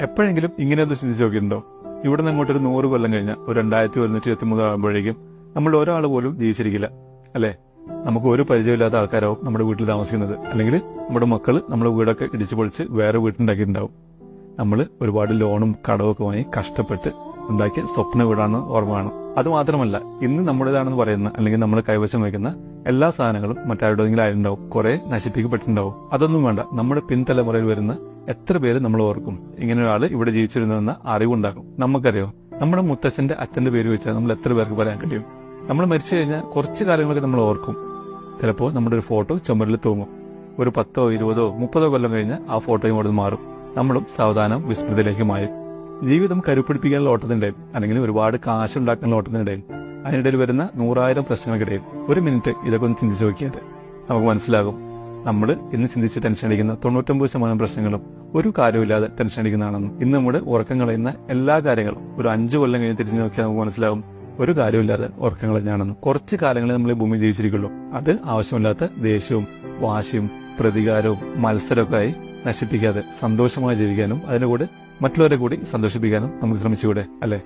എപ്പോഴെങ്കിലും ഇങ്ങനെ ഒന്ന് ചിന്തിച്ചു നോക്കിയിട്ടുണ്ടോ? ഇവിടെ നിന്ന് അങ്ങോട്ട് ഒരു നൂറ് കൊല്ലം കഴിഞ്ഞ ഒരു രണ്ടായിരത്തി ഒരുന്നൂറ്റി ഇരുപത്തി മൂന്ന് ആകുമ്പോഴേക്കും നമ്മൾ ഒരാൾ പോലും ജീവിച്ചിരിക്കില്ല അല്ലെ? നമുക്ക് ഒരു പരിചയമില്ലാത്ത ആൾക്കാരാവും നമ്മുടെ വീട്ടിൽ താമസിക്കുന്നത്. അല്ലെങ്കിൽ നമ്മുടെ മക്കൾ നമ്മുടെ വീടൊക്കെ ഇടിച്ചു പൊളിച്ച് വേറെ വീട്ടുണ്ടാക്കിയിട്ടുണ്ടാവും നമ്മൾ ഒരുപാട് ലോണും കടവും ഒക്കെ വാങ്ങി കഷ്ടപ്പെട്ട് ഉണ്ടാക്കിയ സ്വപ്ന വീടാണ് ഓർമ്മ വേണം അത് മാത്രമല്ല ഇന്ന് നമ്മുടേതാണെന്ന് പറയുന്ന അല്ലെങ്കിൽ നമ്മൾ കൈവശം വയ്ക്കുന്ന എല്ലാ സാധനങ്ങളും മറ്റാരുടെ ആയിട്ടുണ്ടാവും. കുറെ നശിപ്പിക്കപ്പെട്ടിട്ടുണ്ടാവും. അതൊന്നും വേണ്ട. നമ്മുടെ പിൻതലമുറയിൽ വരുന്ന എത്ര പേര് നമ്മൾ ഓർക്കും? ഇങ്ങനെ ഒരാൾ ഇവിടെ ജീവിച്ചിരുന്നുവെന്ന അറിവുണ്ടാകും. നമുക്കറിയോ? നമ്മുടെ മുത്തച്ഛന്റെ അച്ഛന്റെ പേര് വെച്ചാൽ നമ്മൾ എത്ര പേർക്ക് പറയാൻ കഴിയും? നമ്മൾ മരിച്ചു കഴിഞ്ഞാൽ കുറച്ച് കാര്യങ്ങളൊക്കെ നമ്മൾ ഓർക്കും. ചിലപ്പോൾ നമ്മുടെ ഒരു ഫോട്ടോ ചുമരിൽ തൂങ്ങും. ഒരു പത്തോ ഇരുപതോ മുപ്പതോ കൊല്ലം കഴിഞ്ഞ് ആ ഫോട്ടോയും അവിടെ മാറും. നമ്മളും സാവധാനം വിസ്മൃതിയിലേക്ക് മാറും ജീവിതം കരുപ്പിടിപ്പിക്കാനുള്ള ഓട്ടത്തിനിടയിൽ അല്ലെങ്കിൽ ഒരുപാട് കാശുണ്ടാക്കാനുള്ള ഓട്ടത്തിനിടയിൽ അതിനിടയിൽ വരുന്ന നൂറായിരം പ്രശ്നങ്ങൾക്കിടയിൽ ഒരു മിനിറ്റ് ഇതൊക്കെ ഒന്ന് ചിന്തിച്ചു നോക്കിയാൽ നമുക്ക് മനസ്സിലാകും. നമ്മൾ ഇന്ന് ചിന്തിച്ച് ടെൻഷൻ അടിക്കുന്ന തൊണ്ണൂറ്റൊമ്പത് ശതമാനം പ്രശ്നങ്ങളും ഒരു കാര്യമില്ലാതെ ടെൻഷൻ അടിക്കുന്നതാണെന്നും ഇന്ന് നമ്മുടെ ഉറക്കം കളയുന്ന എല്ലാ കാര്യങ്ങളും ഒരു അഞ്ചു കൊല്ലം കഴിഞ്ഞ് തിരിഞ്ഞു നോക്കിയാൽ നമുക്ക് മനസ്സിലാവും ഒരു കാര്യമില്ലാതെ ഉറക്കം കളഞ്ഞാണെന്നും കുറച്ച് കാലങ്ങളിൽ നമ്മൾ ഭൂമി ജീവിച്ചിരിക്കുള്ളൂ. അത് ആവശ്യമില്ലാത്ത ദേഷ്യവും വാശിയും പ്രതികാരവും മത്സരമൊക്കെ ആയി നശിപ്പിക്കാതെ സന്തോഷമായി ജീവിക്കാനും അതിന്റെ കൂടെ മറ്റുള്ളവരെ കൂടി സന്തോഷിപ്പിക്കാനും നമുക്ക് ശ്രമിച്ചുകൂടെ? അല്ലെ?